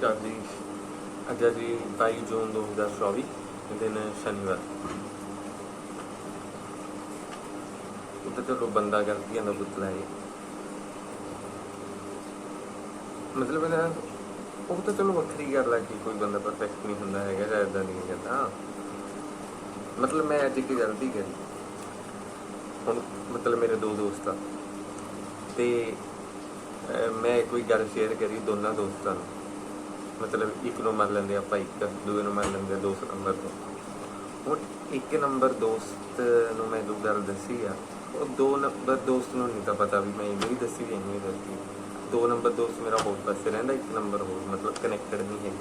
ਨਮਸਕਾਰ ਜੀ ਅੱਜ ਜੀ 22 ਜੂਨ 2024 ਦਿਨ ਸ਼ਨੀਵਾਰ। ਉਹ ਚਲੋ ਬੰਦਾ ਗਲਤੀਆਂ ਦਾ ਪੁਤਲਾ ਹੈ ਮਤਲਬ ਇਹਦਾ ਉਹ ਤਾਂ ਚਲੋ ਵੱਖਰੀ ਗੱਲ ਹੈ ਕਿ ਕੋਈ ਬੰਦਾ ਪਰਫੈਕਟ ਨਹੀਂ ਹੁੰਦਾ ਹੈਗਾ ਜਾਂ ਇਦਾਂ ਨਹੀਂ ਕਹਿੰਦਾ ਮਤਲਬ ਮੈਂ ਅੱਜ ਇੱਕ ਗਲਤੀ ਕਰੀ। ਹੁਣ ਮਤਲਬ ਮੇਰੇ ਦੋ ਦੋਸਤ ਆ। ਤੇ ਮੈਂ ਕੋਈ ਗੱਲ ਸ਼ੇਅਰ ਕਰੀ ਦੋਨਾਂ ਦੋਸਤਾਂ ਨੂੰ। ਮਤਲਬ ਇੱਕ ਨੂੰ ਮੰਨ ਲੈਂਦੇ ਆਪਾਂ ਇੱਕ, ਦੂਏ ਨੂੰ ਮੰਨ ਲੈਂਦੇ ਆ ਦੋ ਨੰਬਰ ਤੋਂ। ਹੁਣ ਇੱਕ ਨੰਬਰ ਦੋਸਤ ਨੂੰ ਮੈਂ ਜੋ ਗੱਲ ਦੱਸੀ ਆ, ਉਹ ਦੋ ਨੰਬਰ ਦੋਸਤ ਨੂੰ ਨਹੀਂ ਤਾਂ ਪਤਾ ਵੀ ਮੈਂ ਇਹ ਵੀ ਦੱਸੀ ਵੀ ਨਹੀਂ ਦੱਸੀ। ਦੋ ਨੰਬਰ ਦੋਸਤ ਮੇਰਾ ਹੋਰ ਪਾਸੇ ਰਹਿੰਦਾ, ਇੱਕ ਨੰਬਰ ਹੋਰ, ਮਤਲਬ ਕਨੈਕਟਡ ਨਹੀਂ ਹੈ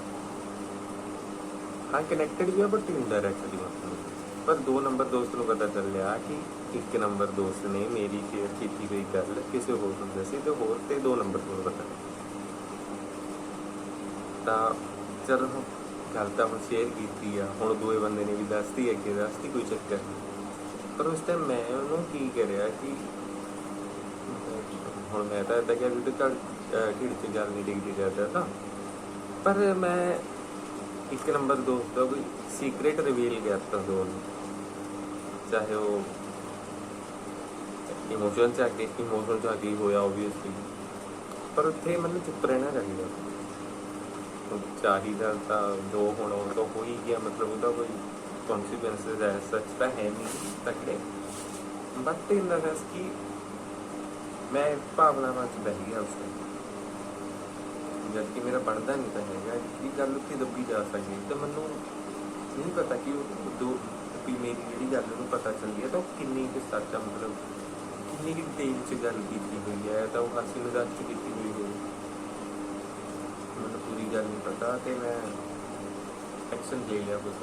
ਹਾਂ ਕਨੈਕਟਡ ਵੀ ਆ। ਬਟ ਇਨਡਾਇਰੈਕਟਲੀ ਪਰ ਦੋ ਨੰਬਰ ਦੋਸਤ ਨੂੰ ਪਤਾ ਚੱਲਿਆ ਕਿ ਇੱਕ ਨੰਬਰ ਦੋਸਤ ਨੇ ਮੇਰੀ ਸ਼ੇਅਰ ਕੀਤੀ ਗਈ ਗੱਲ ਕਿਸੇ ਹੋਰ ਨੂੰ ਦੱਸੀ ਤੇ ਹੋਰ ਤੇ ਦੋ ਨੰਬਰ ਨੂੰ ਪਤਾ ਤਾਂ ਚਲੋ ਗੱਲ ਤਾਂ ਹੁਣ ਸ਼ੇਅਰ ਕੀਤੀ ਆ, ਹੁਣ ਦੋਏ ਬੰਦੇ ਨੇ ਵੀ ਦੱਸਤੀ ਅੱਗੇ ਦੱਸਤੀ, ਕੋਈ ਚੱਕਰ ਨਹੀਂ। ਪਰ ਉਸ ਟਾਈਮ ਮੈਂ ਉਹਨੂੰ ਕੀ ਕਰਿਆ ਕਿ ਹੁਣ ਮੈਂ ਤਾਂ ਇਦਾਂ ਕਿ ਵੀ ਤਾਂ ਢਿੜ ਚ ਗੱਲ ਨਹੀਂ ਡਿੱਗਦੀ ਜਾਂਦਾ ਤਾਂ। ਪਰ ਮੈਂ ਇੱਕ ਨੰਬਰ ਦੋਸਤ ਦਾ ਕੋਈ ਸੀਕ੍ਰੇਟ ਰਿਵੀਲ ਕਰਤਾ ਦੋ ਨੂੰ। ਚਾਹੇ ਉਹ ਇਮੋਸ਼ਨ ਚ ਆ ਕੇ ਇਮੋਸ਼ਨ ਚ ਆ ਕੇ ਹੋਇਆ ਆਬਵੀਅਸਲੀ ਪਰ ਉੱਥੇ ਮੈਨੂੰ ਚੁੱਪ ਰਹਿਣਾ ਚਾਹੀਦਾ। ਚਾਹੀਦਾ ਤਾਂ ਜੋ ਹੁਣ ਉਹ ਤਾਂ ਹੋ ਹੀ ਗਿਆ ਮਤਲਬ ਉਹਦਾ ਕੋਈ ਕਨਸੀਕੁਐਂਸਸ ਹੈ ਸੱਚ ਤਾਂ ਹੈ ਨਹੀਂ ਤੱਕੜੇ ਬਟ ਇਨ ਦਾ ਸੈਂਸ ਕਿ ਮੈਂ ਭਾਵਨਾਵਾਂ ਚ ਬਹਿ ਗਿਆ ਉਸ time। ਜਦ ਕਿ ਮੇਰਾ ਬਣਦਾ ਨਹੀਂ ਤਾਂ ਹੈਗਾ ਕਿ ਗੱਲ ਉੱਥੇ ਦੱਬੀ ਜਾ ਸਕਦੀ ਤੇ ਮੈਨੂੰ ਨਹੀਂ ਪਤਾ ਕਿ ਉਹ ਦੋ ਵੀ ਮੇਰੀ ਜਿਹੜੀ ਗੱਲ ਨੂੰ ਪਤਾ ਚੱਲੀ ਹੈ ਤਾਂ ਉਹ ਕਿੰਨੀ ਕਿ ਸੱਚ ਮਤਲਬ ਕਿੰਨੀ ਕਿ ਤੇਲ ਚ ਗੱਲ ਕੀਤੀ ਹੋਈ ਹੈ, ਤਾਂ ਉਹ ਹਾਸੀ ਮਜ਼ਾਕ ਚ ਕੀਤੀ ਹੋਈ ਹੈ। ਪੂਰੀ ਗੱਲ ਨਹੀਂ ਪਤਾ ਤੇ ਮੈਂ ਐਕਸ਼ਨ ਲੈ ਲਿਆ ਕੁਝ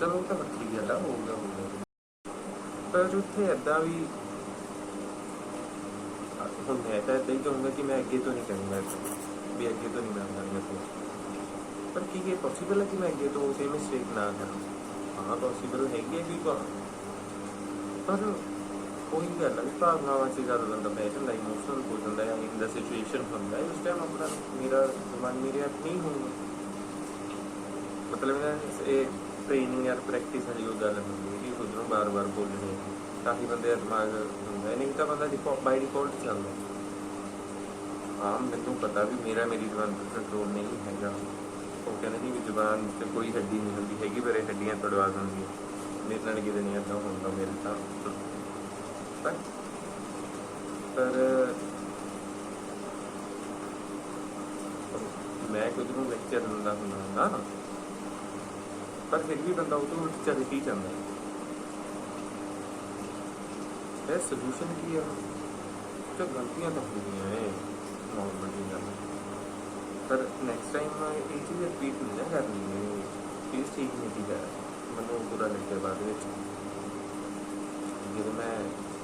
ਚਲੋ ਉਹ ਤਾਂ ਵੱਖਰੀ ਗੱਲ ਆ ਹੋਊਗਾ ਹੋਊਗਾ ਪਰ ਉੱਥੇ ਏਦਾਂ ਵੀ ਹੁਣ ਮੈਂ ਤਾਂ ਏਦਾਂ ਹੀ ਕਹੂੰਗਾ ਕਿ ਮੈਂ ਅੱਗੇ ਤੋਂ ਨਹੀਂ ਕਰੂੰਗਾ ਵੀ ਅੱਗੇ ਤੋਂ ਨਹੀਂ ਮੈਂ ਕਰਨਾ ਪਰ ਕੀ ਇਹ ਪੋਸੀਬਲ ਹੈ ਕਿ ਮੈਂ ਅੱਗੇ ਤੋਂ ਸੇਮ ਮਿਸਟੇਕ ਨਾ ਕਰਾਂ ਹਾਂ ਪੋਸੀਬਲ ਹੈਗੀ ਹੈ ਕਿ ਪਰ ਪਰ ਉਹੀ ਗੱਲ ਹੈ ਵੀ ਭਾਵਨਾਵਾਂ 'ਚ ਜ਼ਿਆਦਾ ਬੰਦਾ ਬਹਿ ਜਾਂਦਾ ਇਮੋਸ਼ਨਲ ਹੋ ਜਾਂਦਾ ਹੈ ਇਨ ਦਾ ਸਿਚੁਏਸ਼ਨ ਹੁੰਦਾ ਹੈ ਉਸ ਟਾਈਮ ਆਪਣਾ ਮੇਰਾ ਮਨ ਮੇਰੇ ਆਪ ਨਹੀਂ ਹੁੰਦਾ। ਮਤਲਬ ਨਾ ਇਹ ਟ੍ਰੇਨਿੰਗ ਜਾਂ ਪ੍ਰੈਕਟਿਸ ਵਾਲੀ ਉਹ ਗੱਲ ਹੁੰਦੀ ਹੈ ਕਿ ਖੁਦ ਨੂੰ ਬਾਰ-ਬਾਰ ਬੋਲਣੇ ਕਾਫੀ ਬੰਦੇ ਦਾ ਦਿਮਾਗ ਹੁੰਦਾ ਹੈ, ਨਹੀਂ ਤਾਂ ਬੰਦਾ ਡਿਫਾਲਟ ਬਾਈ ਡਿਫਾਲਟ ਚੱਲਦਾ ਹਾਂ ਮੈਨੂੰ ਪਤਾ ਵੀ ਮੇਰਾ ਮੇਰੀ ਜ਼ੁਬਾਨ ਤੇ ਕੰਟਰੋਲ ਨਹੀਂ ਹੈਗਾ। ਉਹ ਕਹਿੰਦੇ ਨਹੀਂ ਵੀ ਜ਼ੁਬਾਨ ਤੇ ਕੋਈ ਹੱਡੀ ਨਹੀਂ ਹੁੰਦੀ ਹੈਗੀ ਪਰ ਇਹ ਹੱਡੀਆਂ ਤੜਵਾ ਦਿੰਦੀ ਹੈ ਮੇਰੇ ਨਾਲ ਕਿਤੇ ਨਹੀਂ ਏਦਾਂ ਹੁੰਦਾ ਮੇਰੇ ਤਾਂ। ਪਰ ਪਰ ਮੈਂ ਕੁਝ ਨੂੰ ਲੈਕਚਰ ਦਿੰਦਾ ਹੁੰਦਾ ਨਾ ਪਰ ਫਿਰ ਵੀ ਬੰਦਾ ਉਹ ਤੋਂ ਉਲਟ ਚੱਲ ਹੀ ਜਾਂਦਾ ਹੈ ਇਹ ਸੋਲੂਸ਼ਨ ਕੀ ਹੈ ਤੇ ਗਲਤੀਆਂ ਤਾਂ ਹੁੰਦੀਆਂ ਹੈ ਨਾਰਮਲੀ ਗੱਲ ਪਰ ਨੈਕਸਟ ਟਾਈਮ ਇਹ ਚੀਜ਼ ਰਿਪੀਟ ਨਹੀਂ ਨਾ ਕਰਨੀ ਹੈ ਇਸ ਠੀਕ ਨਹੀਂ ਦੀ ਹੈ ਮੈਨੂੰ ਪੂਰਾ ਲੱਗਿਆ ਬਾਅਦ ਵਿੱਚ ਜਦੋਂ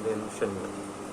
Then.